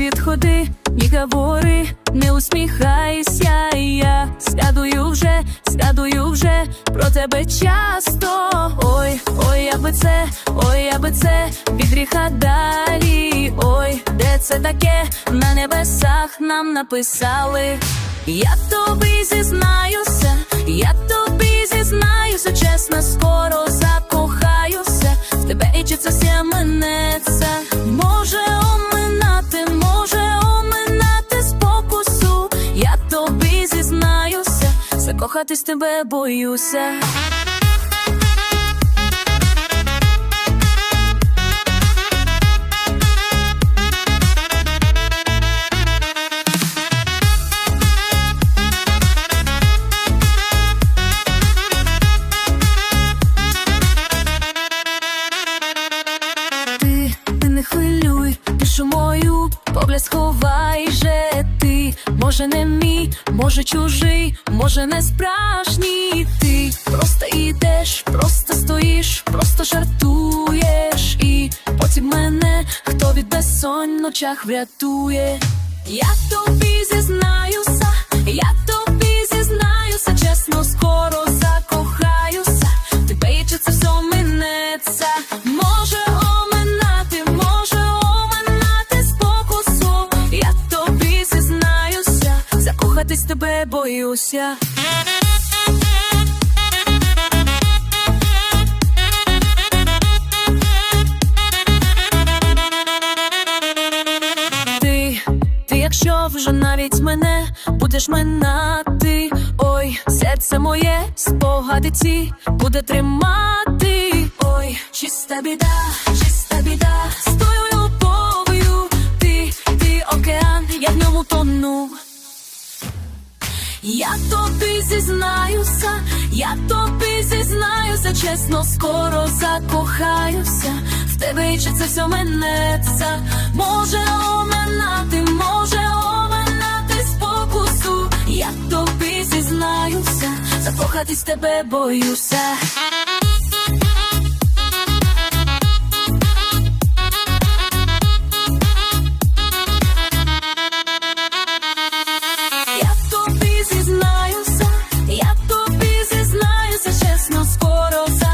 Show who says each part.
Speaker 1: підходи, ні говори, не усміхайся, і я згадую вже, згадую вже про тебе часто. Ой, ой, я би це, ой, я би це від гріха далі. Ой, де це таке? На небесах нам написали. Я тобі зізнаюся, я тобі зізнаюся, чесно, скоро. Зізнаюся, закохатись тебе боюся. ти не хвилюй, душу мою, погляд сховай же ти, може не мій, може чужий, може не справжній. Ти просто йдеш, просто стоїш, просто жартуєш, і потім мене хто від безсонь ночах врятує. Я тобі зізнаюся, я тобі закохатись тебе боюся. Ти, ти, якщо вже навіть мене будеш минати, ой, серце моє, спогади ці буде тримати. Ой, чиста біда, чиста Я тобі зізнаюся, я тобі зізнаюся, чесно, скоро закохаюся. В тебе чи це все минеться? Може оминати, може оминати спокусу. Я тобі зізнаюся, закохатись тебе боюся. Мороза